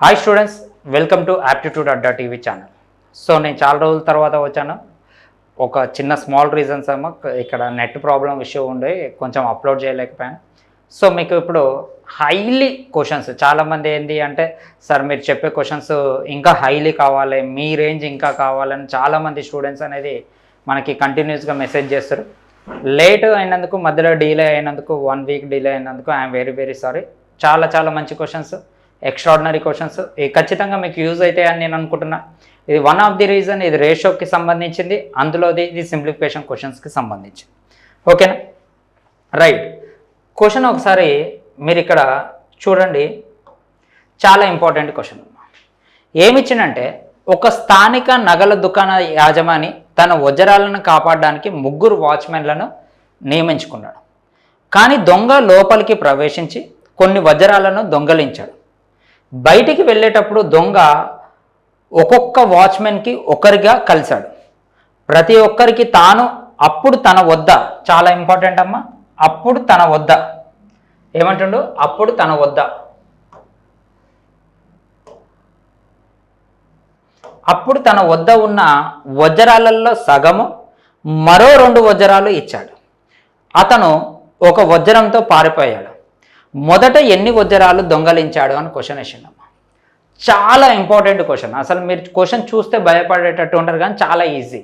Hi students welcome to aptitude Adda TV channel so నేను చాలా రోజుల తర్వాత వచ్చాను. ఒక చిన్న స్మాల్ రీజన్స్ ఏమో ఇక్కడ నెట్ ప్రాబ్లం ఇష్యూ ఉండి కొంచెం అప్లోడ్ చేయలేకపోయాను. సో మీకు ఇప్పుడు హైలీ క్వశ్చన్స్ చాలామంది ఏంటి అంటే సార్ మీరు చెప్పే క్వశ్చన్స్ ఇంకా హైలీ కావాలి మీ రేంజ్ ఇంకా కావాలని చాలామంది స్టూడెంట్స్ అనేది మనకి కంటిన్యూస్గా మెసేజ్ చేస్తారు. లేట్ అయినందుకు మధ్యలో డిలే అయినందుకు వన్ వీక్ డిలే అయినందుకు ఐఎమ్ వెరీ వెరీ సారీ చాలా చాలా మంచి క్వశ్చన్స్ ఎక్స్ట్రాడినరీ క్వశ్చన్స్ ఖచ్చితంగా మీకు యూజ్ అవుతాయని నేను అనుకుంటున్నా. ఇది వన్ ఆఫ్ ది రీజన్ ఇది రేషోకి సంబంధించింది. అందులోది ఇది సింప్లిఫికేషన్ క్వశ్చన్స్కి సంబంధించి ఓకేనా రైట్ క్వశ్చన్ ఒకసారి మీరు ఇక్కడ చూడండి. చాలా ఇంపార్టెంట్ క్వశ్చన్ ఏమిచ్చిందంటే ఒక స్థానిక నగల దుకాణ యాజమాని తన వజ్రాలను కాపాడడానికి ముగ్గురు వాచ్మెన్లను నియమించుకున్నాడు. కానీ దొంగ లోపలికి ప్రవేశించి కొన్ని వజ్రాలను దొంగలించాడు. బయటికి వెళ్ళేటప్పుడు దొంగ ఒక్కొక్క వాచ్మెన్కి ఒకరిగా కలిశాడు. ప్రతి ఒక్కరికి తాను అప్పుడు తన వద్ద చాలా ఇంపార్టెంట్ అమ్మా అప్పుడు తన వద్ద. ఏమంటుండు? అప్పుడు తన వద్ద. అప్పుడు తన వద్ద ఉన్న వజ్రాలలో సగము మరో రెండు వజ్రాలు ఇచ్చాడు. అతను ఒక వజ్రంతో పారిపోయాడు. మొదట ఎన్ని వజ్రాలు దొంగలించాడు అని క్వశ్చన్ వేసిండమ్మ. చాలా ఇంపార్టెంట్ క్వశ్చన్ అసలు మీరు క్వశ్చన్ చూస్తే భయపడేటట్టు ఉంటారు కానీ చాలా ఈజీ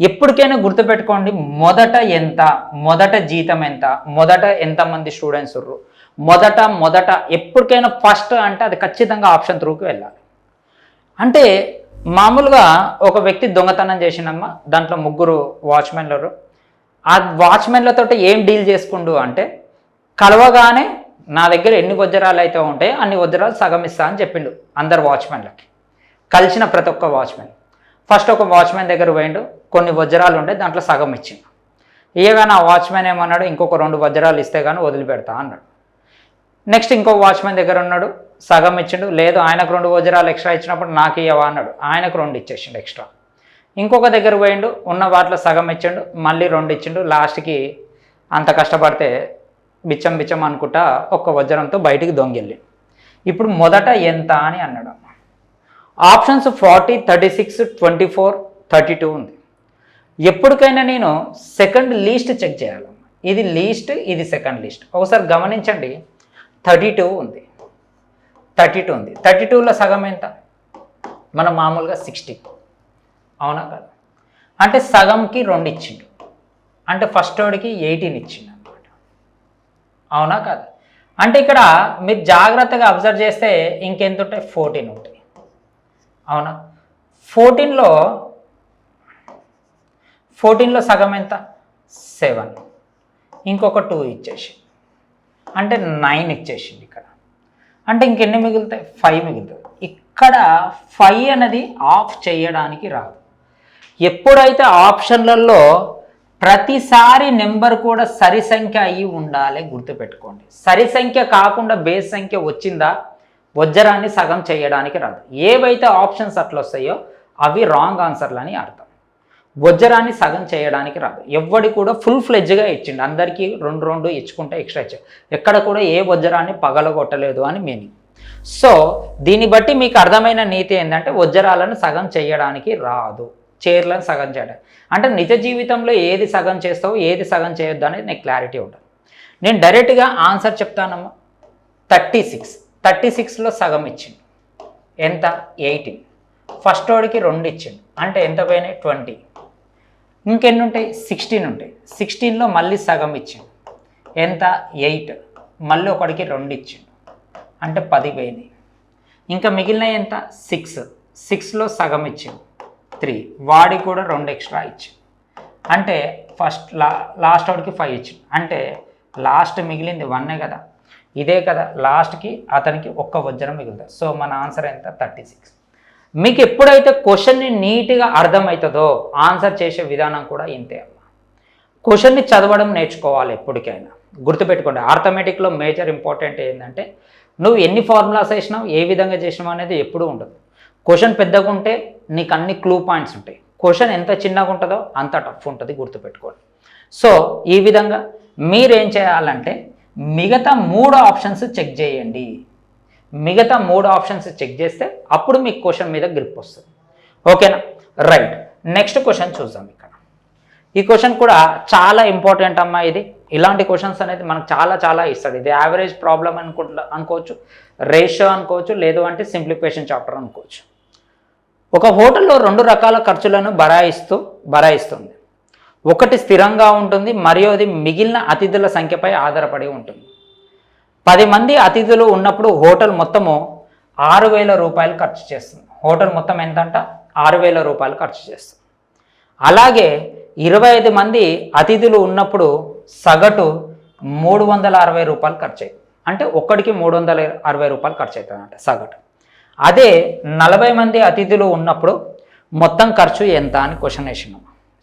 ఎప్పటికైనా గుర్తుపెట్టుకోండి మొదట ఎంత మొదట జీతం ఎంత మొదట ఎంతమంది స్టూడెంట్స్ ఉర్రు. మొదట మొదట ఎప్పటికైనా ఫస్ట్ అంటే అది ఖచ్చితంగా ఆప్షన్ త్రూకి వెళ్ళాలి. అంటే మామూలుగా ఒక వ్యక్తి దొంగతనం చేసినమ్మ దాంట్లో ముగ్గురు వాచ్మెన్లు ఆ వాచ్మెన్లతో ఏం డీల్ చేసుకుండు అంటే కలవగానే నా దగ్గర ఎన్ని వజ్రాలు అయితే ఉంటాయో అన్ని వజ్రాలు సగం ఇస్తా అని చెప్పిండు అందరు వాచ్మెన్లకి. కలిసిన ప్రతి ఒక్క వాచ్మెన్. ఫస్ట్ ఒక వాచ్మెన్ దగ్గర పోయిండు కొన్ని వజ్రాలు ఉండే దాంట్లో సగం ఇచ్చిండు. ఇయ్యగానే నా వాచ్మెన్ ఏమన్నాడు ఇంకొక రెండు వజ్రాలు ఇస్తే కానీ వదిలిపెడతా అన్నాడు. నెక్స్ట్ ఇంకో వాచ్మెన్ దగ్గర ఉన్నాడు సగం ఇచ్చిండు లేదు ఆయనకు రెండు వజ్రాలు ఎక్స్ట్రా ఇచ్చినప్పుడు నాకు ఇవ్వవా అన్నాడు. ఆయనకు రెండు ఇచ్చేసిండు ఎక్స్ట్రా. ఇంకొక దగ్గర పోయిండు ఉన్న వాటిలో సగం ఇచ్చిండు మళ్ళీ రెండు ఇచ్చిండు. లాస్ట్కి అంత కష్టపడితే బిచ్చం బిచ్చం అనుకుంటా ఒక్క వజ్రంతో బయటికి దొంగిల్లి. ఇప్పుడు మొదట ఎంత అని అన్నాడు options forty thirty six twenty four thirty two ఉంది. ఎప్పటికైనా నేను సెకండ్ లీస్ట్ చెక్ చేయాలి ఇది లీస్ట్ ఇది సెకండ్ లీస్ట్. ఒకసారి గమనించండి. థర్టీ టూ ఉంది. థర్టీ టూ ఉంది. థర్టీ టూలో సగం ఎంత? మనం మామూలుగా సిక్స్టీ. అవునా కదా? అంటే సగంకి రెండు ఇచ్చిండు అంటే ఫస్ట్ వాడికి ఎయిటీన్ ఇచ్చిండు. అవునా కాదు. అంటే ఇక్కడ మీరు జాగ్రత్తగా అబ్జర్వ్ చేస్తే ఇంకెంత ఉంటాయి? ఫోర్టీన్ ఉంటాయి. అవునా? ఫోర్టీన్లో ఫోర్టీన్లో సగం ఎంత? సెవెన్ ఇంకొక టూ ఇచ్చేసి. అంటే నైన్ ఇచ్చేసింది ఇక్కడ. అంటే ఇంకెన్ని మిగులుతాయి? ఫైవ్ మిగులుతాయి. ఇక్కడ ఫైవ్ అనేది ఆఫ్ చేయడానికి రాదు. ఎప్పుడైతే ఆప్షన్లలో ప్రతిసారి నెంబర్ కూడా సరి సంఖ్య అయి ఉండాలి గుర్తుపెట్టుకోండి. సరి సంఖ్య కాకుండా బేస్ సంఖ్య వచ్చిందా? వజ్రాన్ని సగం చేయడానికి రాదు. ఏవైతే ఆప్షన్స్ అట్లా వస్తాయో అవి రాంగ్ ఆన్సర్లు అని అర్థం. వజ్రాన్ని సగం చేయడానికి రాదు. ఎవడి కూడా ఫుల్ ఫ్లెడ్జ్గా ఇచ్చిండు. అందరికీ రెండు రెండు ఇచ్చుకుంటే ఎక్స్ట్రా ఇచ్చాడు. ఎక్కడ కూడా ఏ వజ్రాన్ని పగలగొట్టలేదు అని మీనింగ్ సో దీన్ని బట్టి మీకు అర్థమైన నీతి ఏంటంటే వజ్రాలను సగం చేయడానికి రాదు. చీరలను సగం చేయడం. అంటే నిజ జీవితంలో ఏది సగం చేస్తావు ఏది సగం చేయొద్దు అనేది నీకు క్లారిటీ ఉంటుంది. నేను డైరెక్ట్గా ఆన్సర్ చెప్తానమ్మా. థర్టీ సిక్స్ థర్టీ సిక్స్లో సగం ఇచ్చిండు. ఎంత? ఎయిటీన్ ఫస్ట్ వాడికి రెండు ఇచ్చిండు. అంటే ఎంత పోయినాయి? ట్వంటీ ఇంకెన్ని ఉంటాయి? సిక్స్టీన్ ఉంటాయి. సిక్స్టీన్లో మళ్ళీ సగం ఇచ్చిండు. ఎంత? ఎయిట్ మళ్ళీ ఒకడికి రెండు ఇచ్చిండు. అంటే పది పోయినాయి. ఇంకా మిగిలిన ఎంత? సిక్స్ సిక్స్లో సగం ఇచ్చిండు. త్రీ వాడికి కూడా రెండు ఎక్స్ట్రా ఇచ్చి. అంటే ఫస్ట్ లా లాస్ట్ వాడికి ఫైవ్ ఇచ్చి. అంటే లాస్ట్ మిగిలింది వన్నే కదా. ఇదే కదా లాస్ట్కి అతనికి ఒక్క వజ్రం మిగులుతుంది. సో మన ఆన్సర్ ఎంత? థర్టీ సిక్స్ మీకు ఎప్పుడైతే క్వశ్చన్ని నీట్గా అర్థమవుతుందో ఆన్సర్ చేసే విధానం కూడా ఇంతే అమ్మ. క్వశ్చన్ని చదవడం నేర్చుకోవాలి ఎప్పటికైనా. గుర్తుపెట్టుకోండి ఆర్థమెటిక్లో మేజర్ ఇంపార్టెంట్ ఏంటంటే నువ్వు ఎన్ని ఫార్ములాస్ వేసినావు ఏ విధంగా చేసినావు అనేది ఎప్పుడూ ఉండదు. క్వశ్చన్ పెద్దగా ఉంటే నీకు అన్ని క్లూ పాయింట్స్ ఉంటాయి. క్వశ్చన్ ఎంత చిన్నగా ఉంటుందో అంత టఫ్ ఉంటుంది గుర్తుపెట్టుకోండి. సో ఈ విధంగా మీరేం చేయాలంటే మిగతా మూడు ఆప్షన్స్ చెక్ చేయండి. మిగతా మూడు ఆప్షన్స్ చెక్ చేస్తే అప్పుడు మీకు క్వశ్చన్ మీద గ్రిప్ వస్తుంది. ఓకేనా? రైట్. నెక్స్ట్ క్వశ్చన్ చూద్దాం ఇక్కడ. ఈ క్వశ్చన్ కూడా చాలా ఇంపార్టెంట్ అమ్మా ఇది. ఇలాంటి క్వశ్చన్స్ అనేది మనకు చాలా చాలా ఇస్తాడు. ఇది యావరేజ్ ప్రాబ్లం అనుకుంటా అనుకోవచ్చు రేషియో అనుకోవచ్చు లేదు అంటే సింప్లిఫికేషన్ చాప్టర్ అనుకోవచ్చు. ఒక హోటల్లో రెండు రకాల ఖర్చులను బరాయిస్తూ బరాయిస్తుంది. ఒకటి స్థిరంగా ఉంటుంది మరియు అది మిగిలిన అతిథుల సంఖ్యపై ఆధారపడి ఉంటుంది. పది మంది అతిథులు ఉన్నప్పుడు హోటల్ మొత్తము ఆరు వేల రూపాయలు ఖర్చు చేస్తుంది. హోటల్ మొత్తం ఎంతంట? ఆరు వేల రూపాయలు ఖర్చు చేస్తుంది. అలాగే ఇరవై ఐదు మంది అతిథులు ఉన్నప్పుడు సగటు మూడు వందల అరవై రూపాయలు ఖర్చు అవుతుంది అంటే ఒక్కడికి మూడు వందల అరవై రూపాయలు ఖర్చు అవుతుంది అంట సగటు. అదే నలభై మంది అతిథులు ఉన్నప్పుడు మొత్తం ఖర్చు ఎంత అని క్వశ్చన్ వేసినాం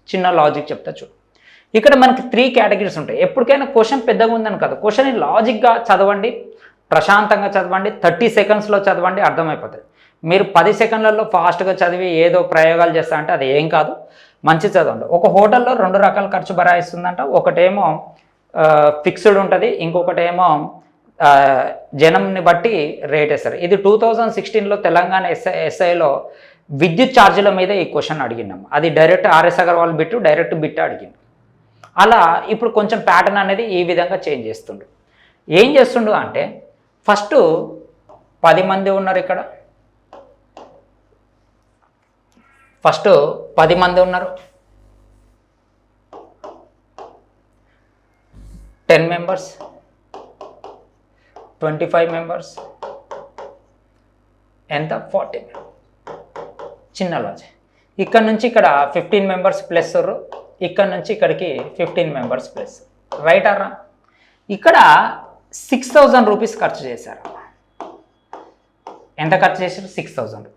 చిన్న లాజిక్ చెప్తా చూడు. ఇక్కడ మనకి త్రీ కేటగిరీస్ ఉంటాయి. ఎప్పటికైనా క్వశ్చన్ పెద్దగా ఉందని కాదు. క్వశ్చన్ లాజిక్గా చదవండి ప్రశాంతంగా చదవండి థర్టీ సెకండ్స్లో చదవండి అర్థమైపోతుంది. మీరు పది సెకండ్లలో ఫాస్ట్గా చదివి ఏదో ప్రయోగాలు చేస్తా అంటే అది ఏం కాదు. మంచి చదవండి. ఒక హోటల్లో రెండు రకాల ఖర్చు బరాయిస్తుందంట. ఒకటేమో ఫిక్స్డ్ ఉంటుంది. ఇంకొకటేమో జనంని బట్టి రేట్ వేస్తారు. ఇది టూ థౌజండ్ సిక్స్టీన్లో తెలంగాణ ఎస్ఐ ఎస్ఐలో విద్యుత్ ఛార్జీల మీద ఈ క్వశ్చన్ అడిగినాం. అది direct RS Agarwal bit direct bit అడిగిండు. అలా ఇప్పుడు కొంచెం ప్యాటర్న్ అనేది ఈ విధంగా చేంజ్ చేస్తుండు. ఏం చేస్తుండు అంటే ఫస్ట్ పది మంది ఉన్నారు ఇక్కడ. ఫస్ట్ పది మంది ఉన్నారు. Ten members. Twenty five members ఎంత? ఫార్టీ. చిన్న లాజ్ ఇక్కడ నుంచి ఇక్కడ ఫిఫ్టీన్ మెంబర్స్ ప్లస్ ఇక్కడ నుంచి ఇక్కడికి ఫిఫ్టీన్ మెంబర్స్ ప్లస్ రైట్ అర్రా ఇక్కడ సిక్స్ థౌజండ్ రూపీస్ ఖర్చు చేశారు. ఎంత ఖర్చు చేశారు? సిక్స్ థౌజండ్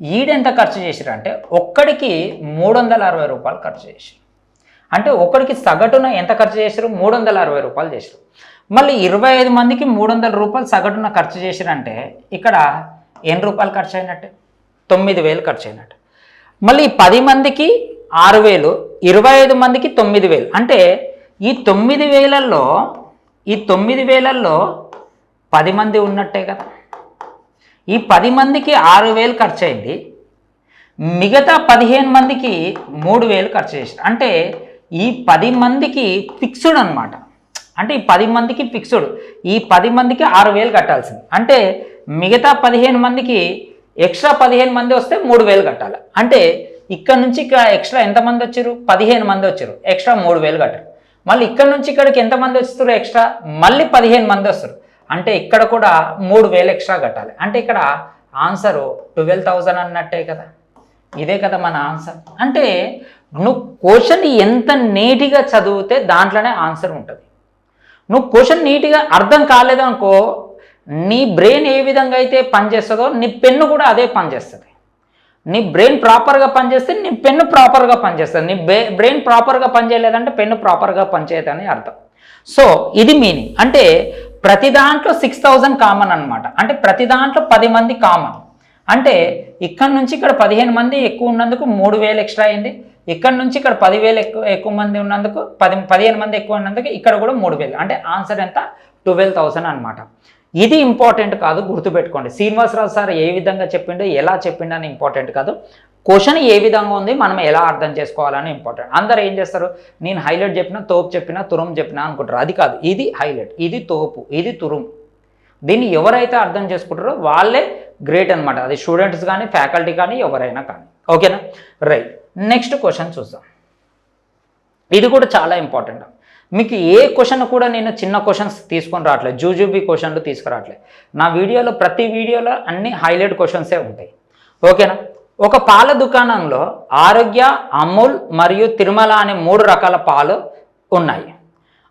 ఈడెంత ఖర్చు చేశారు అంటే ఒక్కడికి మూడు వందల అరవై రూపాయలు ఖర్చు చేశారు. అంటే ఒక్కడికి సగటున ఎంత ఖర్చు చేశారు? మూడు వందల అరవై రూపాయలు చేశారు. మళ్ళీ ఇరవై ఐదు మందికి మూడు వందల రూపాయలు సగటున ఖర్చు చేశారంటే ఇక్కడ ఎన్ని రూపాయలు ఖర్చు అయినట్టు తొమ్మిది వేలు ఖర్చు అయినట్టు మళ్ళీ పది మందికి ఆరు వేలు ఇరవై ఐదు మందికి తొమ్మిది వేలు. అంటే ఈ తొమ్మిది వేలల్లో ఈ తొమ్మిది వేలల్లో పది మంది ఉన్నట్టే కదా. ఈ పది మందికి ఆరు వేలు ఖర్చు అయింది మిగతా పదిహేను మందికి మూడు వేలు ఖర్చు చేశారు అంటే ఈ పది మందికి ఫిక్స్డ్ అనమాట అంటే ఈ పది మందికి ఫిక్స్డ్ ఈ పది మందికి ఆరు వేలు కట్టాల్సింది. అంటే మిగతా పదిహేను మందికి ఎక్స్ట్రా పదిహేను మంది వస్తే మూడు వేలు కట్టాలి. అంటే ఇక్కడ నుంచి ఇక్కడ ఎక్స్ట్రా ఎంతమంది వచ్చారు? పదిహేను మంది వచ్చారు. ఎక్స్ట్రా మూడు వేలు కట్టారు. మళ్ళీ ఇక్కడ నుంచి ఇక్కడికి ఎంతమంది వస్తారు ఎక్స్ట్రా మళ్ళీ పదిహేను మంది వస్తారు. అంటే ఇక్కడ కూడా మూడు వేలు ఎక్స్ట్రా కట్టాలి. అంటే ఇక్కడ ఆన్సరు ట్వెల్వ్ థౌజండ్ అన్నట్టే కదా. ఇదే కదా మన ఆన్సర్ అంటే నువ్వు క్వశ్చన్ ఎంత నీట్గా చదివితే దాంట్లోనే ఆన్సర్ ఉంటుంది. నువ్వు క్వశ్చన్ నీట్గా అర్థం కాలేదనుకో నీ బ్రెయిన్ ఏ విధంగా అయితే పనిచేస్తుందో నీ పెన్ను కూడా అదే పనిచేస్తుంది. నీ బ్రెయిన్ ప్రాపర్గా పనిచేస్తే నీ పెన్ను ప్రాపర్గా పనిచేస్తుంది. నీ బ్రెయిన్ ప్రాపర్గా పనిచేయలేదంటే పెన్ను ప్రాపర్గా పనిచేయదని అర్థం. సో ఇది మీనింగ్. అంటే ప్రతి దాంట్లో సిక్స్ థౌజండ్ కామన్ అనమాట అంటే ప్రతి దాంట్లో పది మంది కామన్. అంటే ఇక్కడ నుంచి ఇక్కడ పదిహేను మంది ఎక్కువ ఉన్నందుకు మూడు వేలు ఎక్స్ట్రా అయింది. ఇక్కడ నుంచి ఇక్కడ పదివేలు ఎక్కువ ఎక్కువ మంది ఉన్నందుకు పది పదిహేను మంది ఎక్కువ ఉన్నందుకు ఇక్కడ కూడా మూడు వేలు. అంటే ఆన్సర్ ఎంత? ట్వెల్వ్ థౌసండ్ అనమాట ఇది ఇంపార్టెంట్ కాదు గుర్తుపెట్టుకోండి. శ్రీనివాసరావు సార్ ఏ విధంగా చెప్పిండో ఎలా చెప్పిండో అని ఇంపార్టెంట్ కాదు. క్వశ్చన్ ఏ విధంగా ఉంది మనం ఎలా అర్థం చేసుకోవాలని ఇంపార్టెంట్. అందరు ఏం చేస్తారు? నేను హైలైట్ చెప్పిన తోపు చెప్పిన తురం చెప్పిన అనుకుంటారు. అది కాదు ఇది హైలైట్ ఇది తోపు ఇది తురుం దీన్ని ఎవరైతే అర్థం చేసుకుంటారో వాళ్ళే గ్రేట్ అనమాట అది స్టూడెంట్స్ కానీ ఫ్యాకల్టీ కానీ ఎవరైనా కానీ. ఓకేనా? రైట్. నెక్స్ట్ క్వశ్చన్ చూద్దాం. ఇది కూడా చాలా ఇంపార్టెంట్. మీకు ఏ క్వశ్చన్ కూడా నేను చిన్న క్వశ్చన్స్ తీసుకొని రావట్లేదు. జూజూబీ క్వశ్చన్లు తీసుకురావట్లేదు. నా వీడియోలో ప్రతి వీడియోలో అన్ని హైలైట్ క్వశ్చన్సే ఉంటాయి. ఓకేనా? ఒక పాల దుకాణంలో ఆరోగ్య అమూల్ మరియు తిరుమల అనే మూడు రకాల పాలు ఉన్నాయి.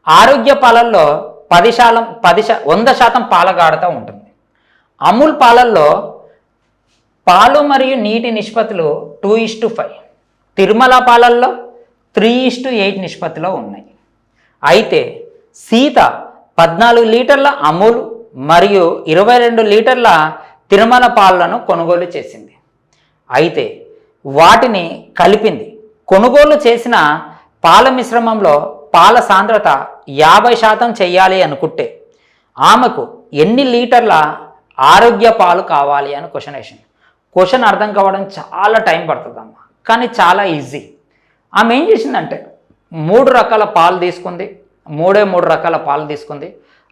ఆరోగ్య పాలల్లో పది శాతం పది శా వంద శాతం పాల గాఢత ఉంటుంది. అమూల్ పాలల్లో పాలు మరియు నీటి నిష్పత్తులు two is to five Tirumala పాలల్లో త్రీ ఇస్టు ఎయిట్ నిష్పత్తిలో ఉన్నాయి. అయితే సీత పద్నాలుగు లీటర్ల అమూల్ మరియు ఇరవై రెండు లీటర్ల తిరుమల పాలను కొనుగోలు చేసింది. అయితే వాటిని కలిపింది. కొనుగోలు చేసిన పాల మిశ్రమంలో పాల సాంద్రత యాభై శాతం చేయాలి అనుకుంటే ఆమెకు ఎన్ని లీటర్ల ఆరోగ్య పాలు కావాలి అని క్వశ్చన్ వేసింది. క్వశ్చన్ అర్థం కావడం చాలా టైం పడుతుందమ్మా. కానీ చాలా ఈజీ ఆమె ఏం చేసిందంటే మూడు రకాల పాలు తీసుకుంది. మూడే మూడు రకాల పాలు తీసుకుంది.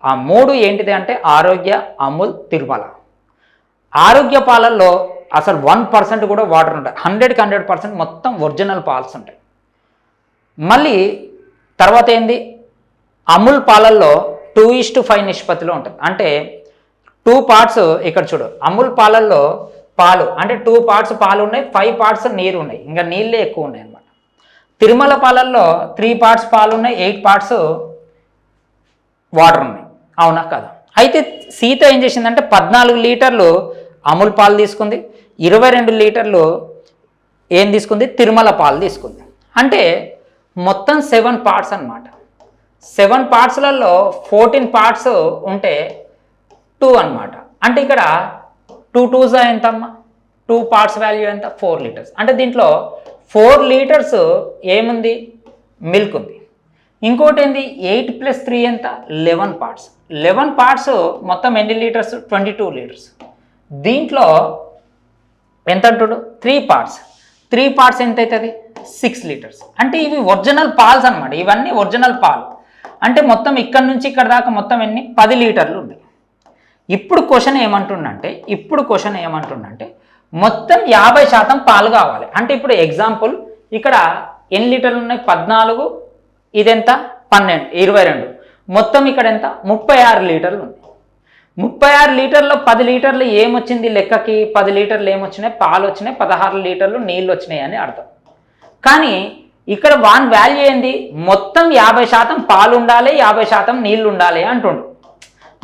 ఆ మూడు ఏంటిది అంటే ఆరోగ్య అమూల్ తిరుమల. ఆరోగ్య పాలల్లో అసలు వన్ పర్సెంట్ కూడా వాటర్ ఉంటాయి. హండ్రెడ్కి హండ్రెడ్ పర్సెంట్ మొత్తం ఒరిజినల్ పాల్స్ ఉంటాయి. మళ్ళీ తర్వాత ఏంది? అమూల్ పాలల్లో టూ ఈస్ టు ఫైవ్ నిష్పత్తిలో ఉంటుంది. అంటే టూ పార్ట్స్ ఇక్కడ చూడు. అమూల్ పాలల్లో పాలు అంటే టూ పార్ట్స్ పాలు ఉన్నాయి ఫైవ్ పార్ట్స్ నీరు ఉన్నాయి. ఇంకా నీళ్ళే ఎక్కువ ఉన్నాయి అన్నమాట. తిరుమల పాలల్లో త్రీ పార్ట్స్ పాలు ఉన్నాయి ఎయిట్ పార్ట్స్ వాటర్ ఉన్నాయి. అవునా? కదా? అయితే సీత ఏం చేసిందంటే పద్నాలుగు లీటర్లు అమూల్ పాలు తీసుకుంది ఇరవై రెండు లీటర్లు ఏం తీసుకుంది? తిరుమల పాలు తీసుకుంది. అంటే మొత్తం సెవెన్ పార్ట్స్ అన్నమాట. సెవెన్ పార్ట్స్లలో ఫోర్టీన్ పార్ట్స్ ఉంటే టూ అన్నమాట. అంటే ఇక్కడ టూ టూజా ఎంత అమ్మా టూ పార్ట్స్ వాల్యూ ఎంత? Four litres. అంటే దీంట్లో ఫోర్ లీటర్స్ ఏముంది? మిల్క్ ఉంది. ఇంకోటి ఏంది? ఎయిట్ ప్లస్ త్రీ ఎంత? Eleven parts. లెవెన్ పార్ట్స్ మొత్తం ఎన్ని లీటర్స్? Twenty two litres. దీంట్లో ఎంత అంటుడు? Three parts. త్రీ పార్ట్స్ ఎంత అవుతుంది సిక్స్ లీటర్స్. అంటే ఇవి ఒరిజినల్ పాల్స్ అనమాట ఇవన్నీ ఒరిజినల్ పాలు. అంటే మొత్తం ఇక్కడ నుంచి ఇక్కడ దాకా మొత్తం ఎన్ని? పది లీటర్లు ఉన్నాయి ఇప్పుడు క్వశ్చన్ ఏమంటుండంటే ఇప్పుడు క్వశ్చన్ ఏమంటుండంటే మొత్తం యాభై శాతం పాలు కావాలి. అంటే ఇప్పుడు ఎగ్జాంపుల్ ఇక్కడ ఎన్ని లీటర్లు ఉన్నాయి? పద్నాలుగు ఇదెంత? పన్నెండు ఇరవై రెండు. మొత్తం ఇక్కడ ఎంత? ముప్పై ఆరు లీటర్లు ఉంది. ముప్పై ఆరు లీటర్లో పది లీటర్లు ఏమొచ్చింది లెక్కకి? పది లీటర్లు ఏమొచ్చినాయి? పాలు వచ్చినాయి పదహారు లీటర్లు నీళ్ళు వచ్చినాయి అని అర్థం. కానీ ఇక్కడ వాన్ వాల్యూ ఏంది? మొత్తం యాభై శాతం పాలు ఉండాలి యాభై శాతం నీళ్ళు ఉండాలి అంటుండు.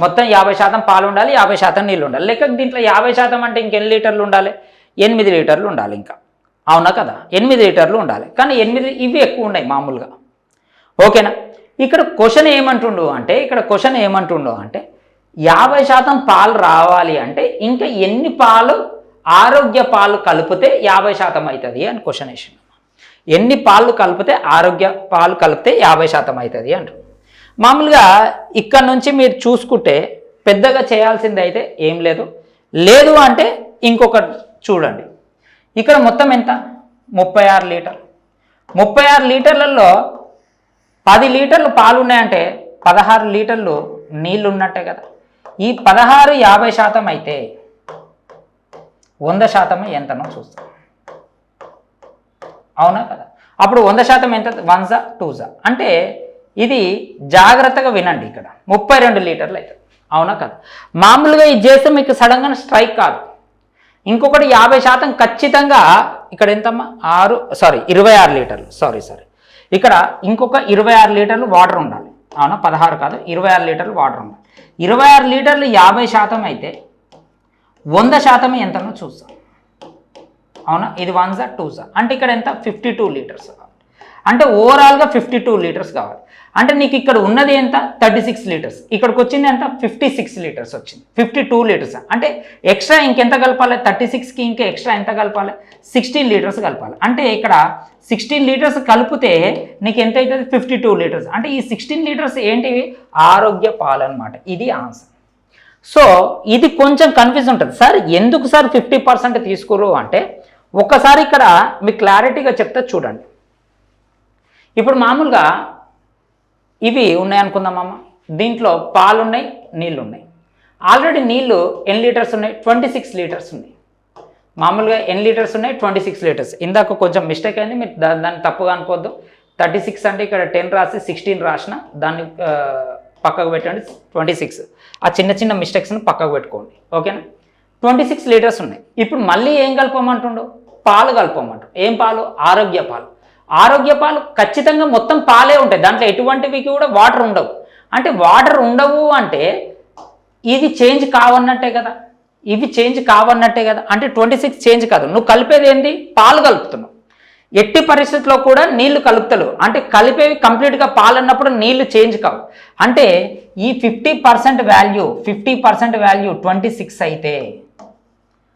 మొత్తం యాభై శాతం పాలు ఉండాలి యాభై శాతం నీళ్ళు ఉండాలి. లేక దీంట్లో యాభై శాతం అంటే ఇంకెన్ని లీటర్లు ఉండాలి? ఎనిమిది లీటర్లు ఉండాలి ఇంకా. అవునా కదా? ఎనిమిది లీటర్లు ఉండాలి. కానీ ఎనిమిది ఇవి ఎక్కువ ఉన్నాయి మామూలుగా. ఓకేనా? ఇక్కడ క్వశ్చన్ ఏమంటుండు అంటే ఇక్కడ క్వశ్చన్ ఏమంటుండు అంటే యాభై శాతం పాలు రావాలి అంటే ఇంకా ఎన్ని పాలు ఆరోగ్య పాలు కలిపితే యాభై శాతం అవుతుంది అని క్వశ్చన్ వేసిండు. ఎన్ని పాలు కలిపితే ఆరోగ్య పాలు కలిపితే యాభై శాతం అవుతుంది అంటారు మామూలుగా ఇక్కడ నుంచి మీరు చూసుకుంటే పెద్దగా చేయాల్సింది అయితే ఏం లేదు. లేదు అంటే ఇంకొక చూడండి. ఇక్కడ మొత్తం ఎంత? ముప్పై ఆరు లీటర్లు ముప్పై ఆరు లీటర్లలో పది లీటర్లు పాలు ఉన్నాయంటే పదహారు లీటర్లు నీళ్ళు ఉన్నట్టే కదా. ఈ పదహారు యాభై శాతం అయితే వంద శాతం ఎంతనో చూస్తాం. అవునా కదా? అప్పుడు వంద శాతం ఎంత? వన్ జా టూ జా. అంటే ఇది జాగ్రత్తగా వినండి ఇక్కడ. ముప్పై రెండు లీటర్లు అవుతుంది అవునా కదా? మామూలుగా ఇది చేస్తే మీకు సడన్గా స్ట్రైక్ కాదు. ఇంకొకటి యాభై శాతం ఖచ్చితంగా ఇక్కడ ఎంతమ్మా? ఆరు సారీ ఇరవై ఆరు లీటర్లు. Sorry sorry. ఇక్కడ ఇంకొక ఇరవై ఆరు లీటర్లు వాటర్ ఉండాలి. అవునా? పదహారు కాదు ఇరవై ఆరు లీటర్లు వాటర్ ఉండాలి. ఇరవై ఆరు లీటర్లు యాభై శాతం అయితే వంద శాతం ఎంతనో చూస్తాం అవునా? ఇది వన్ సార్ టూ సార్ అంటే ఇక్కడ ఎంత? Fifty two litres. అంటే ఓవరాల్గా ఫిఫ్టీ టూ లీటర్స్ కావాలి. అంటే నీకు ఇక్కడ ఉన్నది ఎంత? థర్టీ సిక్స్ లీటర్స్ ఇక్కడికి వచ్చింది ఎంత? ఫిఫ్టీ సిక్స్ లీటర్స్ వచ్చింది. ఫిఫ్టీ టూ లీటర్స్ అంటే ఎక్స్ట్రా ఇంకెంత కలపాలి? థర్టీ సిక్స్కి ఇంకా ఎక్స్ట్రా ఎంత కలపాలి? సిక్స్టీన్ లీటర్స్ కలపాలి. అంటే ఇక్కడ సిక్స్టీన్ లీటర్స్ కలిపితే నీకు ఎంత అవుతుంది? ఫిఫ్టీ టూ లీటర్స్ అంటే ఈ సిక్స్టీన్ లీటర్స్ ఏంటివి? ఆరోగ్య పాలు అనమాట ఇది ఆన్సర్. సో ఇది కొంచెం కన్ఫ్యూజ్ ఉంటుంది. సార్ ఎందుకు సార్ ఫిఫ్టీ పర్సెంట్ తీసుకురు అంటే? ఒక్కసారి ఇక్కడ మీకు క్లారిటీగా చెప్తే చూడండి. ఇప్పుడు మామూలుగా ఇవి ఉన్నాయి అనుకుందామమ్మ దీంట్లో పాలు ఉన్నాయి నీళ్ళు ఉన్నాయి ఆల్రెడీ నీళ్ళు ఎన్ని లీటర్స్ ఉన్నాయి? ట్వంటీ సిక్స్ లీటర్స్ ఉన్నాయి. మామూలుగా ఎన్ని లీటర్స్ ఉన్నాయి? Twenty six litres. ఇందాక కొంచెం మిస్టేక్ అయింది మీరు దాన్ని తప్పుగా అనుకోవద్దు. థర్టీ సిక్స్ అంటే ఇక్కడ టెన్ రాసి సిక్స్టీన్ రాసిన దాన్ని పక్కకు పెట్టండి ట్వంటీ సిక్స్. ఆ చిన్న చిన్న మిస్టేక్స్ని పక్కకు పెట్టుకోండి. ఓకేనా? ట్వంటీ సిక్స్ లీటర్స్ ఉన్నాయి. ఇప్పుడు మళ్ళీ ఏం కలపమంటుండు? పాలు కలపమంటు ఏం పాలు? ఆరోగ్య పాలు. ఆరోగ్య పాలు ఖచ్చితంగా మొత్తం పాలే ఉంటాయి. దాంట్లో ఎటువంటివి కూడా వాటర్ ఉండవు. అంటే వాటర్ ఉండవు అంటే ఇది చేంజ్ కావన్నట్టే కదా. ఇవి చేంజ్ కావన్నట్టే కదా. అంటే ట్వంటీ సిక్స్ చేంజ్ కాదు. నువ్వు కలిపేది ఏంది? పాలు కలుపుతున్నావు. ఎట్టి పరిస్థితుల్లో కూడా నీళ్ళు కలుపుతలేవు అంటే కలిపేవి కంప్లీట్గా పాలు అన్నప్పుడు నీళ్ళు చేంజ్ కావు. అంటే ఈ fifty percent value fifty percent value twenty six అయితే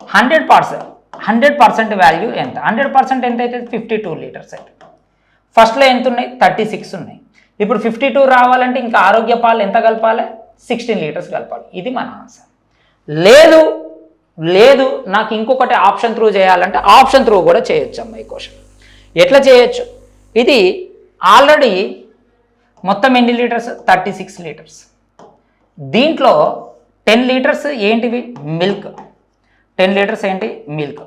hundred percent hundred percent value ఎంత? హండ్రెడ్ పర్సెంట్ ఎంత అయితే ఫిఫ్టీ టూ లీటర్స్ అయితే. ఫస్ట్లో ఎంత ఉన్నాయి థర్టీ సిక్స్ ఉన్నాయి. ఇప్పుడు ఫిఫ్టీ టూ రావాలంటే ఇంకా ఆరోగ్య పాలు ఎంత కలపాలి? సిక్స్టీన్ లీటర్స్ కలపాలి. ఇది మన ఆన్సర్. లేదు లేదు నాకు ఇంకొకటి ఆప్షన్ త్రూ చేయాలంటే ఆప్షన్ త్రూ కూడా చేయొచ్చు అమ్మ ఈ క్వశ్చన్. ఎట్లా చేయొచ్చు? ఇది ఆల్రెడీ మొత్తం ఎన్ని లీటర్స్? Thirty six litres. దీంట్లో టెన్ లీటర్స్ ఏంటివి? మిల్క్. టెన్ లీటర్స్ ఏంటి? మిల్క్.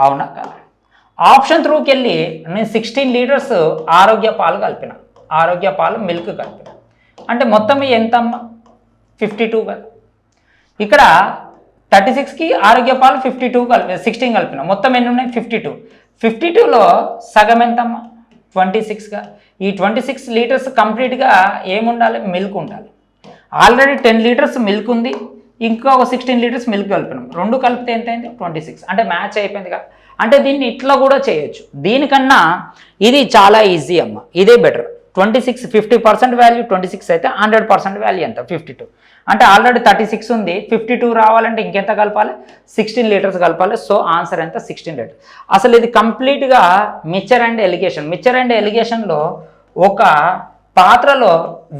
అవునా కాదా. ఆప్షన్ త్రూకి వెళ్ళి నేను సిక్స్టీన్ లీటర్స్ ఆరోగ్య పాలు కలిపిన. ఆరోగ్య పాలు మిల్క్ కలిపిన. అంటే మొత్తం ఎంత ఫిఫ్టీ టూ కదా. ఇక్కడ థర్టీ సిక్స్కి ఆరోగ్య పాలు ఫిఫ్టీ టూ కలిపి సిక్స్టీన్ కలిపిన. మొత్తం ఎన్ని ఉన్నాయి? Fifty two. ఫిఫ్టీ టూలో సగం ఎంతమ్మా? ట్వంటీ సిక్స్గా ఈ ట్వంటీ సిక్స్ లీటర్స్ కంప్లీట్గా ఏముండాలి? మిల్క్ ఉండాలి. ఆల్రెడీ టెన్ లీటర్స్ మిల్క్ ఉంది. ఇంకా ఒక సిక్స్టీన్ లీటర్స్ మిల్క్ కలిపినాం రెండు కలిపితే ఎంత అయింది? ట్వంటీ సిక్స్ అంటే మ్యాచ్ అయిపోయింది అంటే దీన్ని ఇట్లా కూడా చేయొచ్చు. దీనికన్నా ఇది చాలా ఈజీ అమ్మ. ఇదే better twenty six fifty percent value twenty six అయితే హండ్రెడ్ పర్సెంట్ వాల్యూ ఎంత? ఫిఫ్టీ టూ అంటే ఆల్రెడీ థర్టీ సిక్స్ ఉంది. ఫిఫ్టీ టూ రావాలంటే ఇంకెంత కలపాలి? సిక్స్టీన్ లీటర్స్ కలపాలి. సో ఆన్సర్ ఎంత? సిక్స్టీన్ లీటర్స్ అసలు ఇది కంప్లీట్గా mixture and alligation mixture and ఎలిగేషన్లో ఒక పాత్రలో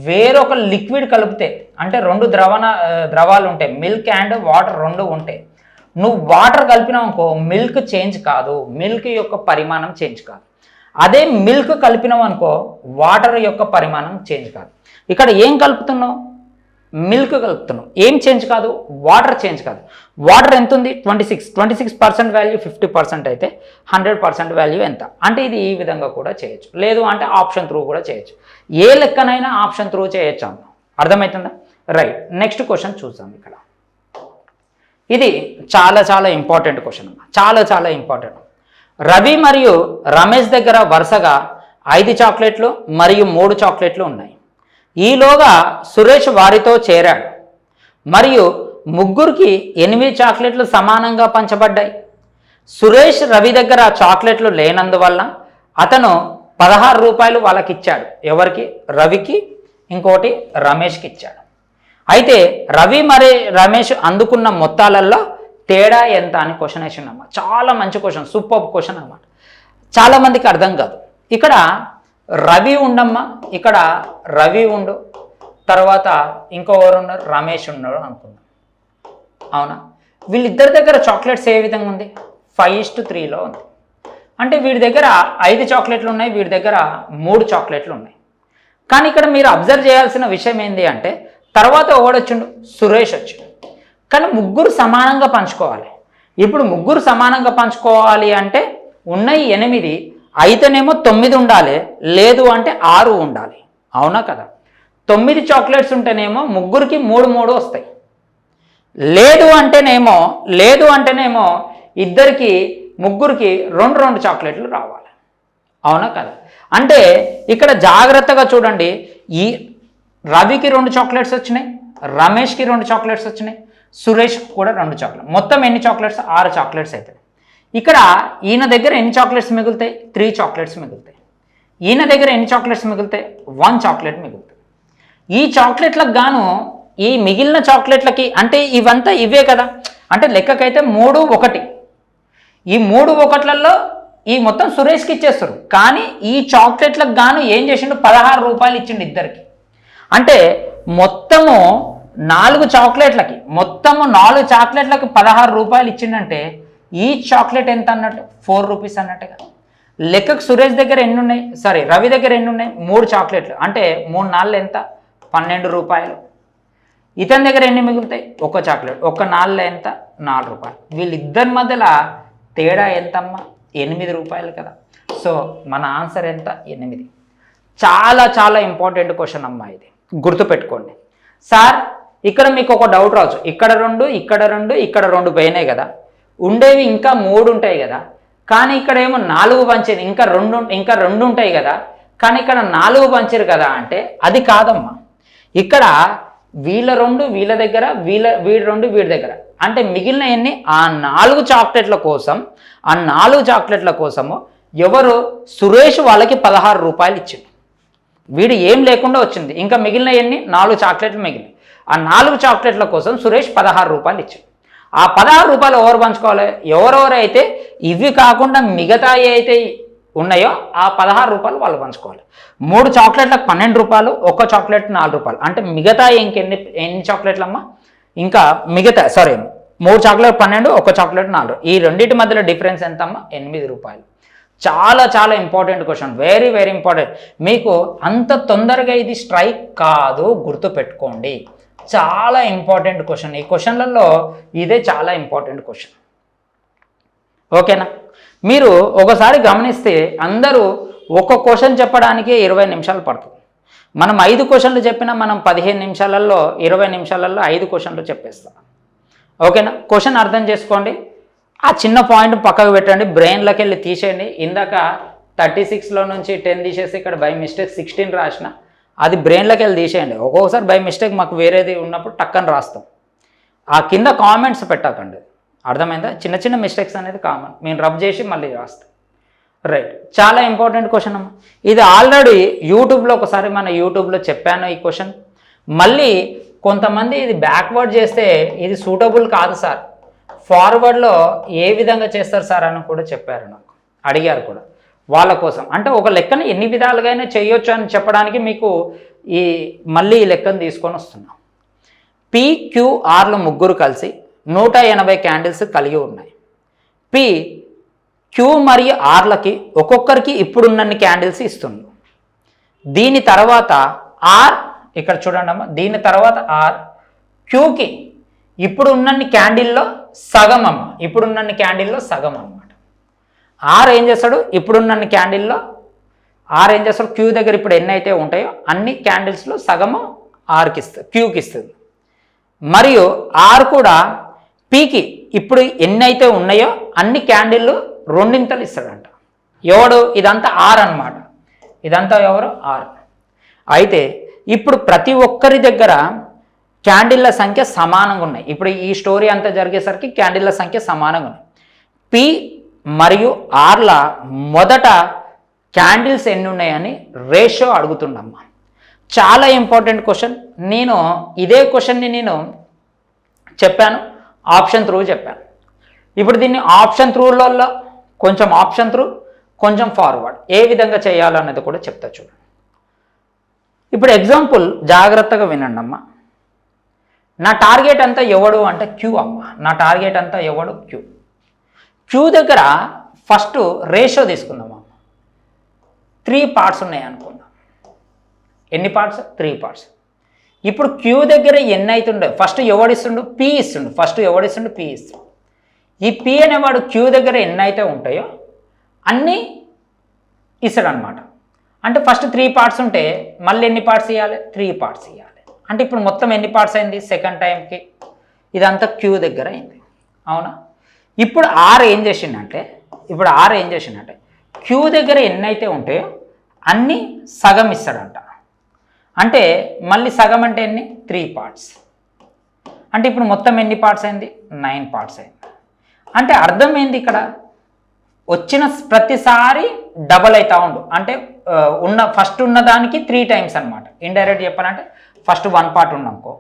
వేరొక లిక్విడ్ కలిపితే అంటే రెండు ద్రవణ ద్రవాలు ఉంటాయి. మిల్క్ అండ్ వాటర్ రెండు ఉంటాయి. నువ్వు వాటర్ కలిపినావు అనుకో మిల్క్ చేంజ్ కాదు. మిల్క్ యొక్క పరిమాణం చేంజ్ కాదు. అదే మిల్క్ కలిపినావు అనుకో వాటర్ యొక్క పరిమాణం చేంజ్ కాదు. ఇక్కడ ఏం కలుపుతున్నావు? మిల్క్ కలుపుతున్నాం ఏం చేంజ్ కాదు? వాటర్ చేంజ్ కాదు. వాటర్ ఎంత ఉంది? Twenty six. Twenty six percent value fifty percent అయితే హండ్రెడ్ పర్సెంట్ వాల్యూ ఎంత? అంటే ఇది ఈ విధంగా కూడా చేయొచ్చు. లేదు అంటే ఆప్షన్ త్రూ కూడా చేయొచ్చు. ఏ లెక్కనైనా ఆప్షన్ త్రూ చేయొచ్చు అన్న. అర్థమవుతుందా రైట్. నెక్స్ట్ క్వశ్చన్ చూద్దాం ఇక్కడ. ఇది చాలా చాలా ఇంపార్టెంట్ క్వశ్చన్ చాలా చాలా ఇంపార్టెంట్. రవి మరియు రమేష్ దగ్గర వరుసగా ఐదు చాక్లెట్లు మరియు మూడు చాక్లెట్లు ఉన్నాయి. ఈలోగా సురేష్ వారితో చేరాడు. మరియు ముగ్గురికి ఎనిమిది చాక్లెట్లు సమానంగా పంచబడ్డాయి. సురేష్ రవి దగ్గర చాక్లెట్లు లేనందువల్ల అతను పదహారు రూపాయలు వాళ్ళకి ఇచ్చాడు ఎవరికి? రవికి ఇంకోటి రమేష్కి ఇచ్చాడు. అయితే రవి మరి రమేష్ అందుకున్న మొత్తాలలో తేడా ఎంత అని క్వశ్చన్ వేసిండమ్మ చాలా మంచి క్వశ్చన్ సూపర్ క్వశ్చన్ అనమాట చాలామందికి అర్థం కాదు. ఇక్కడ రవి ఉండమ్మా ఇక్కడ రవి ఉండు తర్వాత ఇంకోవరు ఉన్నారు రమేష్ ఉన్నాడు అనుకుందాం. అవునా? వీళ్ళిద్దరి దగ్గర చాక్లెట్స్ ఏ విధంగా ఉంది? ఫైవ్ ఇస్ టు త్రీలో ఉంది. అంటే వీడి దగ్గర ఐదు చాక్లెట్లు ఉన్నాయి వీడి దగ్గర మూడు చాక్లెట్లు ఉన్నాయి. కానీ ఇక్కడ మీరు అబ్జర్వ్ చేయాల్సిన విషయం ఏంటి అంటే తర్వాత ఓడొచ్చిండు సురేష్ వచ్చిండు. కానీ ముగ్గురు సమానంగా పంచుకోవాలి. ఇప్పుడు ముగ్గురు సమానంగా పంచుకోవాలి అంటే ఉన్నాయి ఎనిమిది అయితేనేమో తొమ్మిది ఉండాలి లేదు అంటే ఆరు ఉండాలి. అవునా కదా? తొమ్మిది చాక్లెట్స్ ఉంటేనేమో ముగ్గురికి మూడు మూడు వస్తాయి. లేదు అంటేనేమో లేదు అంటేనేమో ఇద్దరికి ముగ్గురికి రెండు రెండు చాక్లెట్లు రావాలి. అవునా కదా? అంటే ఇక్కడ జాగ్రత్తగా చూడండి. ఈ రవికి రెండు చాక్లెట్స్ వచ్చినాయి రమేష్కి రెండు చాక్లెట్స్ వచ్చినాయి సురేష్కి కూడా రెండు చాక్లెట్ మొత్తం ఎన్ని చాక్లెట్స్? ఆరు చాక్లెట్స్ అవుతాయి ఇక్కడ ఈయన దగ్గర ఎన్ని చాక్లెట్స్ మిగులుతాయి? త్రీ చాక్లెట్స్ మిగులుతాయి. ఈయన దగ్గర ఎన్ని చాక్లెట్స్ మిగులుతాయి? వన్ చాక్లెట్ మిగులుతాయి ఈ చాక్లెట్లకు గాను ఈ మిగిలిన చాక్లెట్లకి అంటే ఇవంతా ఇవే కదా? అంటే లెక్కకైతే మూడు ఒకటి. ఈ మూడు ఒకట్లలో ఈ మొత్తం సురేష్కి ఇచ్చేస్తారు. కానీ ఈ చాక్లెట్లకు గాను ఏం చేసిండు? పదహారు రూపాయలు ఇచ్చిండు ఇద్దరికి. అంటే మొత్తము నాలుగు చాక్లెట్లకి మొత్తము నాలుగు చాక్లెట్లకి పదహారు రూపాయలు ఇచ్చిండంటే ఈ చాక్లెట్ ఎంత అన్నట్టు? ఫోర్ రూపీస్ అన్నట్టుగా లెక్కకు సురేష్ దగ్గర ఎన్ని ఉన్నాయి సారీ రవి దగ్గర ఎన్ని ఉన్నాయి మూడు చాక్లెట్లు. అంటే మూడు నాళ్ళు ఎంత? పన్నెండు రూపాయలు. ఇతని దగ్గర ఎన్ని మిగులుతాయి? ఒక చాక్లెట్. ఒక నాళ్ళ ఎంత? నాలుగు రూపాయలు. వీళ్ళిద్దరి మధ్యలో తేడా ఎంతమ్మా? ఎనిమిది రూపాయలు కదా. సో మన ఆన్సర్ ఎంత? ఎనిమిది. చాలా చాలా ఇంపార్టెంట్ క్వశ్చన్ అమ్మా ఇది. గుర్తుపెట్టుకోండి. సార్ ఇక్కడ మీకు ఒక డౌట్ రావచ్చు ఇక్కడ రెండు ఇక్కడ రెండు ఇక్కడ రెండు పోయినాయి కదా. ఉండేవి ఇంకా మూడు ఉంటాయి కదా. కానీ ఇక్కడ ఏమో నాలుగు పంచేది ఇంకా రెండు ఇంకా రెండు ఉంటాయి కదా. కానీ ఇక్కడ నాలుగు పంచరు కదా అంటే అది కాదమ్మా. ఇక్కడ వీళ్ళ రెండు వీళ్ళ దగ్గర వీళ్ళ వీడి రెండు వీడి దగ్గర. అంటే మిగిలిన ఎన్ని ఆ నాలుగు చాక్లెట్ల కోసం ఆ నాలుగు చాక్లెట్ల కోసము ఎవరు సురేష్ వాళ్ళకి పదహారు రూపాయలు ఇచ్చిండు. వీడు ఏం లేకుండా వచ్చింది. ఇంకా మిగిలిన ఎన్ని నాలుగు చాక్లెట్లు మిగిలిన ఆ నాలుగు చాక్లెట్ల కోసం సురేష్ పదహారు రూపాయలు ఇచ్చాడు. ఆ పదహారు రూపాయలు ఎవరు పంచుకోవాలి? ఎవరెవరైతే ఇవి కాకుండా మిగతా అయితే ఉన్నాయో ఆ పదహారు రూపాయలు వాళ్ళు పంచుకోవాలి. మూడు చాక్లెట్లకు పన్నెండు రూపాయలు ఒక్క చాక్లెట్ నాలుగు రూపాయలు. అంటే మిగతా ఇంకెన్ని ఎన్ని చాక్లెట్లు అమ్మా ఇంకా మిగతా సారీ మూడు చాక్లెట్ పన్నెండు ఒక చాక్లెట్ నాలుగు. ఈ రెండింటి మధ్యలో డిఫరెన్స్ ఎంతమ్మా? ఎనిమిది రూపాయలు. చాలా చాలా important question very very important మీకు అంత తొందరగా ఇది స్ట్రైక్ కాదు గుర్తు పెట్టుకోండి చాలా ఇంపార్టెంట్ క్వశ్చన్ ఈ క్వశ్చన్లలో ఇదే చాలా ఇంపార్టెంట్ క్వశ్చన్ ఓకేనా మీరు ఒకసారి గమనిస్తే అందరూ ఒక క్వశ్చన్ చెప్పడానికి ఇరవై నిమిషాలు పడుతుంది. మనం ఐదు క్వశ్చన్లు చెప్పినా మనం పదిహేను నిమిషాలలో ఇరవై నిమిషాలలో ఐదు క్వశ్చన్లు చెప్పేస్తాం. ఓకేనా? క్వశ్చన్ అర్థం చేసుకోండి. ఆ చిన్న పాయింట్ పక్కకు పెట్టండి బ్రెయిన్లోకి వెళ్ళి తీసేయండి. ఇందాక థర్టీ సిక్స్లో నుంచి టెన్ తీసేసి ఇక్కడ బై మిస్టేక్ సిక్స్టీన్ రాసిన అది బ్రెయిన్లోకి వెళ్ళి తీసేయండి. ఒక్కొక్కసారి బై మిస్టేక్ మాకు వేరేది ఉన్నప్పుడు టక్కని రాస్తాం. ఆ కింద కామెంట్స్ పెట్టకండి. అర్థమైందా? చిన్న చిన్న మిస్టేక్స్ అనేది కామన్. మేము రబ్ చేసి మళ్ళీ రాస్తాం. రైట్ చాలా ఇంపార్టెంట్ క్వశ్చన్ అమ్మా. ఇది ఆల్రెడీ యూట్యూబ్లో ఒకసారి మన యూట్యూబ్లో చెప్పాను ఈ క్వశ్చన్ మళ్ళీ కొంతమంది ఇది బ్యాక్వర్డ్ చేస్తే ఇది సూటబుల్ కాదు సార్. ఫార్వర్డ్లో ఏ విధంగా చేస్తారు సార్ అని కూడా చెప్పారు నాకు. అడిగారు కూడా. వాళ్ళ కోసం. అంటే ఒక లెక్కను ఎన్ని విధాలుగానే చేయొచ్చు అని చెప్పడానికి మీకు ఈ మళ్ళీ ఈ లెక్కను తీసుకొని వస్తున్నాం. పిక్యూఆర్లు ముగ్గురు కలిసి నూట ఎనభై క్యాండిల్స్ కలిగి ఉన్నాయి. పి క్యూ మరియు ఆర్లకి ఒక్కొక్కరికి ఇప్పుడున్నన్ని క్యాండిల్స్ ఇస్తుంది దీని తర్వాత ఆర్ ఇక్కడ చూడండి అమ్మా దీని తర్వాత ఆర్ క్యూకి ఇప్పుడు ఉన్నన్ని క్యాండిల్లో సగం అమ్మ ఇప్పుడున్నన్ని క్యాండిల్లో సగం అన్నమాట. ఆర్ ఏం చేస్తాడు? ఇప్పుడున్నన్ని క్యాండిల్లో ఆర్ ఏం చేస్తాడు? క్యూ దగ్గర ఇప్పుడు ఎన్ని అయితే ఉంటాయో అన్ని క్యాండిల్స్లో సగము ఆర్కి ఇస్తుంది క్యూకి ఇస్తుంది. మరియు ఆర్ కూడా పీకి ఇప్పుడు ఎన్ని అయితే ఉన్నాయో అన్ని క్యాండిల్లు రెండింతలు ఇస్తాడంట. ఎవడు? ఇదంతా ఆర్ అనమాట ఇదంతా ఎవరు? ఆర్. అయితే ఇప్పుడు ప్రతి ఒక్కరి దగ్గర క్యాండిల్ల సంఖ్య సమానంగా ఉన్నాయి. ఇప్పుడు ఈ స్టోరీ అంతా జరిగేసరికి క్యాండిల్ల సంఖ్య సమానంగా ఉన్నాయి పి మరియు ఆర్ల మొదట క్యాండిల్స్ ఎన్ని ఉన్నాయని రేషియో అడుగుతుండమ్మా. చాలా ఇంపార్టెంట్ క్వశ్చన్. నేను ఇదే క్వశ్చన్ని నేను చెప్పాను. ఆప్షన్ త్రూ చెప్పాను. ఇప్పుడు దీన్ని ఆప్షన్ త్రూలలో కొంచెం ఆప్షన్ త్రూ కొంచెం ఫార్వర్డ్ ఏ విధంగా చేయాలన్నది కూడా చెప్తా చూడండి ఇప్పుడు ఎగ్జాంపుల్ జాగ్రత్తగా వినండి అమ్మ. నా టార్గెట్ అంతా ఎవడు అంటే క్యూ అమ్మ. నా టార్గెట్ అంతా ఎవడు? క్యూ క్యూ దగ్గర ఫస్ట్ రేషియో తీసుకుందాం అమ్మ. త్రీ పార్ట్స్ ఉన్నాయి అనుకుందాం. ఎన్ని పార్ట్స్ త్రీ పార్ట్స్ ఇప్పుడు క్యూ దగ్గర ఎన్ని అవుతుండే ఫస్ట్ ఎవడిస్తుండు పి ఇస్తుండు. ఫస్ట్ ఎవడిస్తుండు పి ఇస్తుండు. ఈ పి అనేవాడు క్యూ దగ్గర ఎన్ని అయితే ఉంటాయో అన్నీ ఇస్తాడు అనమాట అంటే ఫస్ట్ త్రీ పార్ట్స్ ఉంటే మళ్ళీ ఎన్ని పార్ట్స్ ఇవ్వాలి త్రీ పార్ట్స్ ఇవ్వాలి అంటే ఇప్పుడు మొత్తం ఎన్ని పార్ట్స్ అయింది? సెకండ్ టైంకి ఇదంతా క్యూ దగ్గర అయింది. అవునా? ఇప్పుడు ఆర్ ఏం చేసిండంటే ఇప్పుడు ఆర్ ఏం చేసిండంటే క్యూ దగ్గర ఎన్ని అయితే ఉంటాయో అన్నీ సగం ఇస్తాడంట. అంటే మళ్ళీ సగం అంటే ఎన్ని? త్రీ పార్ట్స్ అంటే ఇప్పుడు మొత్తం ఎన్ని పార్ట్స్ అయింది? నైన్ పార్ట్స్ అయింది. అంటే అర్థం ఏంది ఇక్కడ? వచ్చిన ప్రతిసారి డబల్ అవుతా ఉండు. అంటే ఉన్న ఫస్ట్ ఉన్న దానికి త్రీ టైమ్స్ అనమాట ఇండైరెక్ట్ చెప్పాలంటే ఫస్ట్ వన్ పార్ట్ ఉన్నాకో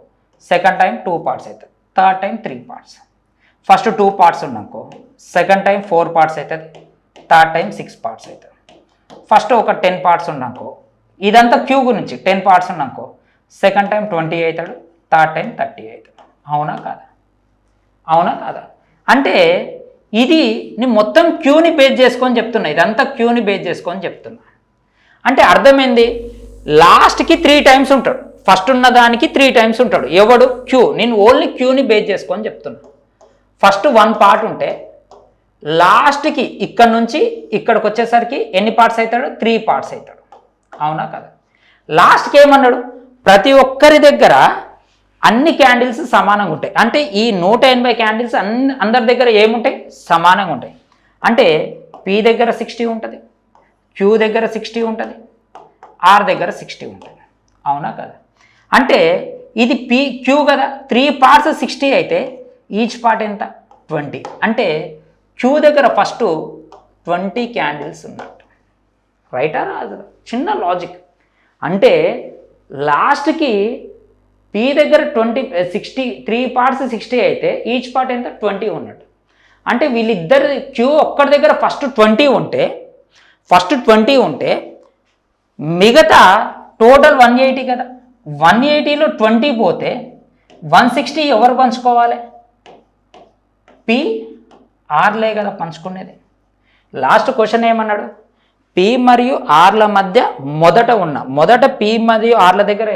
సెకండ్ టైం టూ పార్ట్స్ అవుతుంది third time three parts first two parts ఉన్నాకో second time four parts అవుతుంది థర్డ్ టైం సిక్స్ పార్ట్స్ అవుతుంది ఫస్ట్ ఒక టెన్ పార్ట్స్ ఉన్నాకో ఇదంతా క్యూ గురించి టెన్ పార్ట్స్ ఉన్నాకో సెకండ్ టైం ట్వంటీ అవుతాడు థర్డ్ టైం థర్టీ అవుతాడు అవునా కాదా? అవునా కాదా? అంటే ఇది నేను మొత్తం క్యూని బేస్ చేసుకొని చెప్తున్నా. ఇదంతా క్యూని బేస్ చేసుకొని చెప్తున్నా. అంటే అర్థమైంది? లాస్ట్కి త్రీ టైమ్స్ ఉంటాడు. ఫస్ట్ ఉన్న దానికి త్రీ టైమ్స్ ఉంటాడు. ఎవడు? క్యూ. నేను ఓన్లీ క్యూని బేస్ చేసుకొని చెప్తున్నా. ఫస్ట్ వన్ పార్ట్ ఉంటే లాస్ట్కి ఇక్కడ నుంచి ఇక్కడికి వచ్చేసరికి ఎన్ని పార్ట్స్ అవుతాడు త్రీ పార్ట్స్ అవుతాడు అవునా కదా? లాస్ట్కి ఏమన్నాడు? ప్రతి ఒక్కరి దగ్గర అన్ని క్యాండిల్స్ సమానంగా ఉంటాయి. అంటే ఈ నూట ఎనభై క్యాండిల్స్ అన్ని అందరి దగ్గర ఏముంటాయి? సమానంగా ఉంటాయి. అంటే పి దగ్గర సిక్స్టీ ఉంటుంది క్యూ దగ్గర సిక్స్టీ ఉంటుంది ఆర్ దగ్గర సిక్స్టీ ఉంటుంది. అవునా కదా? అంటే ఇది పి క్యూ కదా? త్రీ పార్ట్స్ సిక్స్టీ అయితే ఈచ్ పార్ట్ ఎంత? ట్వంటీ అంటే క్యూ దగ్గర ఫస్ట్ ట్వంటీ క్యాండిల్స్ ఉన్నట్టు. రైటా రాదు చిన్న లాజిక్ అంటే లాస్ట్కి పి దగ్గర twenty sixty three parts sixty అయితే ఈచ్ పార్ట్ ఎంత? ట్వంటీ ఉన్నట్టు. అంటే వీళ్ళిద్దరు క్యూ ఒక్కడి దగ్గర ఫస్ట్ ట్వంటీ ఉంటే ఫస్ట్ ట్వంటీ ఉంటే మిగతా టోటల్ వన్ ఎయిటీ కదా. వన్ ఎయిటీలో ట్వంటీ పోతే వన్ సిక్స్టీ ఎవరు పంచుకోవాలి? పి ఆర్లే కదా పంచుకునేది. లాస్ట్ క్వశ్చన్ ఏమన్నాడు? పి మరియు ఆర్ల మధ్య మొదట ఉన్న మొదట పి మరియు ఆర్ల దగ్గర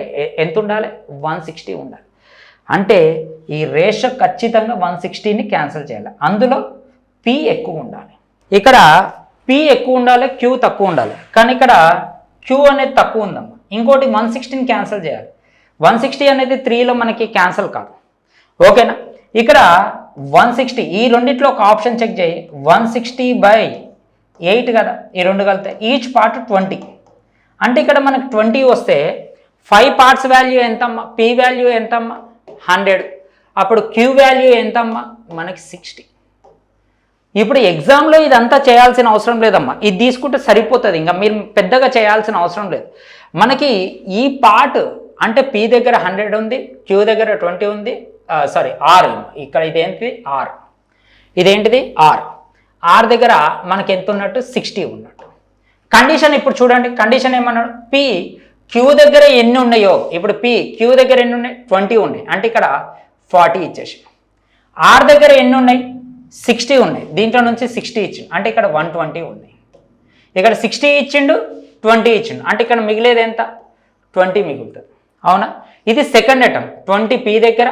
ఎంత ఉండాలి? వన్ సిక్స్టీ ఉండాలి. అంటే ఈ రేషో ఖచ్చితంగా వన్ సిక్స్టీని క్యాన్సిల్ చేయాలి. అందులో పి ఎక్కువ ఉండాలి. ఇక్కడ పి ఎక్కువ ఉండాలి క్యూ తక్కువ ఉండాలి. కానీ ఇక్కడ క్యూ అనేది తక్కువ ఉందమ్మా. ఇంకోటి వన్ సిక్స్టీని క్యాన్సిల్ చేయాలి. వన్ సిక్స్టీ అనేది త్రీలో మనకి క్యాన్సిల్ కాదు. ఓకేనా? ఇక్కడ వన్ సిక్స్టీ ఈ రెండిట్లో ఒక ఆప్షన్ చెక్ చేయి. వన్ సిక్స్టీ బై ఎయిట్ కదా ఈ రెండు కలితే ఈచ్ పార్ట్ ట్వంటీ అంటే ఇక్కడ మనకు ట్వంటీ వస్తే ఫైవ్ పార్ట్స్ వాల్యూ ఎంతమ్మా? పి వాల్యూ ఎంతమ్మా? హండ్రెడ్ అప్పుడు క్యూ వాల్యూ ఎంతమ్మా? మనకి సిక్స్టీ ఇప్పుడు ఎగ్జామ్లో ఇదంతా చేయాల్సిన అవసరం లేదమ్మా. ఇది తీసుకుంటే సరిపోతుంది. ఇంకా మీరు పెద్దగా చేయాల్సిన అవసరం లేదు. మనకి ఈ పార్ట్ అంటే పి దగ్గర హండ్రెడ్ ఉంది క్యూ దగ్గర ట్వంటీ ఉంది సారీ ఆర్ ఇక్కడ ఇదేంటిది? ఆర్ ఇదేంటిది? ఆర్ ఆర్ దగ్గర మనకి ఎంత ఉన్నట్టు? సిక్స్టీ ఉన్నట్టు. కండిషన్ ఇప్పుడు చూడండి. కండిషన్ ఏమన్నాడు? పి క్యూ దగ్గర ఎన్ని ఉన్నాయో? ఇప్పుడు పి క్యూ దగ్గర ఎన్ని ఉన్నాయి? ట్వంటీ ఉన్నాయి. అంటే ఇక్కడ ఫార్టీ ఇచ్చేసి. ఆర్ దగ్గర ఎన్ని ఉన్నాయి? సిక్స్టీ ఉన్నాయి. దీంట్లో నుంచి సిక్స్టీ ఇచ్చిండు. అంటే ఇక్కడ వన్ ట్వంటీ ఉన్నాయి. ఇక్కడ సిక్స్టీ ఇచ్చిండు ట్వంటీ ఇచ్చిండు. అంటే ఇక్కడ మిగిలేది ఎంత? ట్వంటీ మిగులుతుంది. అవునా? ఇది సెకండ్ అటెంప్ట్. ట్వంటీ పీ దగ్గర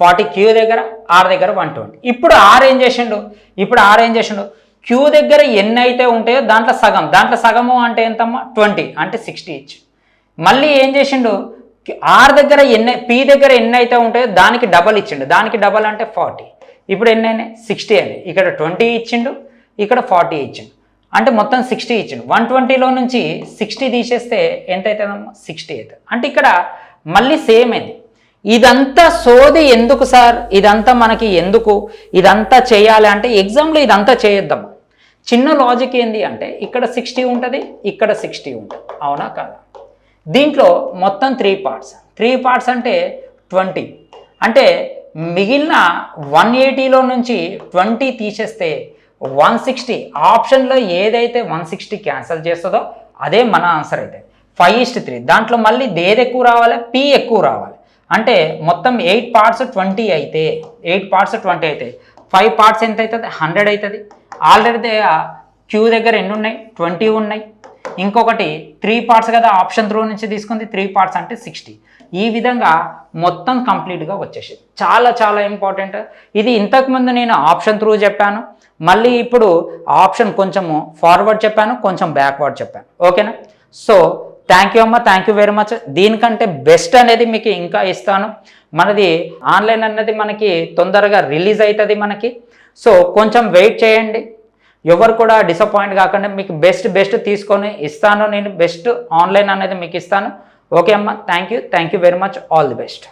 ఫార్టీ క్యూ దగ్గర ఆర్ దగ్గర వన్ ట్వంటీ. ఇప్పుడు ఆర్ ఏం చేసిండు? ఇప్పుడు ఆర్ ఏం చేసిండు? క్యూ దగ్గర ఎన్ని అయితే ఉంటాయో దాంట్లో సగం. దాంట్లో సగము అంటే ఎంతమ్మా? ట్వంటీ అంటే సిక్స్టీ ఇచ్చి. మళ్ళీ ఏం చేసిండు? ఆర్ దగ్గర ఎన్ని పీ దగ్గర ఎన్ని అయితే ఉంటాయో దానికి డబల్ ఇచ్చిండు. దానికి డబల్ అంటే ఫార్టీ. ఇప్పుడు ఎన్ని అయినాయి? సిక్స్టీ అయినాయి. ఇక్కడ ట్వంటీ ఇచ్చిండు ఇక్కడ ఫార్టీ ఇచ్చిండు. అంటే మొత్తం సిక్స్టీ ఇచ్చిండు. వన్ ట్వంటీలో నుంచి సిక్స్టీ తీసేస్తే ఎంత అవుతుందమ్మా సిక్స్టీ అవుతుంది అంటే ఇక్కడ మళ్ళీ సేమ్ అయింది ఇదంతా సోది ఎందుకు సార్? ఇదంతా మనకి ఎందుకు? ఇదంతా చేయాలి అంటే ఎగ్జామ్లో ఇదంతా చేయొద్దాం చిన్న లాజిక్ ఏంది అంటే ఇక్కడ సిక్స్టీ ఉంటుంది ఇక్కడ సిక్స్టీ ఉంటుంది. అవునా కాదా? దీంట్లో మొత్తం త్రీ పార్ట్స్ త్రీ పార్ట్స్ అంటే ట్వంటీ. అంటే మిగిలిన వన్ ఎయిటీలో నుంచి ట్వంటీ తీసేస్తే వన్ సిక్స్టీ. ఆప్షన్లో ఏదైతే వన్ సిక్స్టీ క్యాన్సిల్ చేస్తుందో అదే మన ఆన్సర్ అయితే. Five is to three. దాంట్లో మళ్ళీ దేది ఎక్కువ రావాలి? పి ఎక్కువ రావాలి? అంటే మొత్తం ఎయిట్ పార్ట్స్ ట్వంటీ అయితే ఎయిట్ పార్ట్స్ ట్వంటీ అయితే ఫైవ్ పార్ట్స్ ఎంత అవుతుంది? హండ్రెడ్ అవుతుంది. ఆల్రెడీ క్యూ దగ్గర ఎన్ని ఉన్నాయి? ట్వంటీ ఉన్నాయి. ఇంకొకటి త్రీ పార్ట్స్ కదా ఆప్షన్ త్రూ నుంచి తీసుకుంది త్రీ పార్ట్స్ అంటే సిక్స్టీ ఈ విధంగా మొత్తం కంప్లీట్గా వచ్చేసింది. చాలా చాలా ఇంపార్టెంట్ ఇది ఇంతకుముందు నేను ఆప్షన్ త్రూ చెప్పాను. మళ్ళీ ఇప్పుడు ఆప్షన్ కొంచెము ఫార్వర్డ్ చెప్పాను కొంచెం బ్యాక్వర్డ్ చెప్పాను. ఓకేనా సో థ్యాంక్ యూ అమ్మ. థ్యాంక్ యూ వెరీ మచ్ దీనికంటే బెస్ట్ అనేది మీకు ఇంకా ఇస్తాను. మనది ఆన్లైన్ అనేది మనకి తొందరగా రిలీజ్ అవుతుంది మనకి. సో కొంచెం వెయిట్ చేయండి. ఎవరు కూడా డిసప్పాయింట్ కాకుండా మీకు బెస్ట్ బెస్ట్ తీసుకొని ఇస్తాను నేను. బెస్ట్ ఆన్లైన్ అనేది మీకు ఇస్తాను. ఓకే అమ్మ. Thank you thank you very much all the best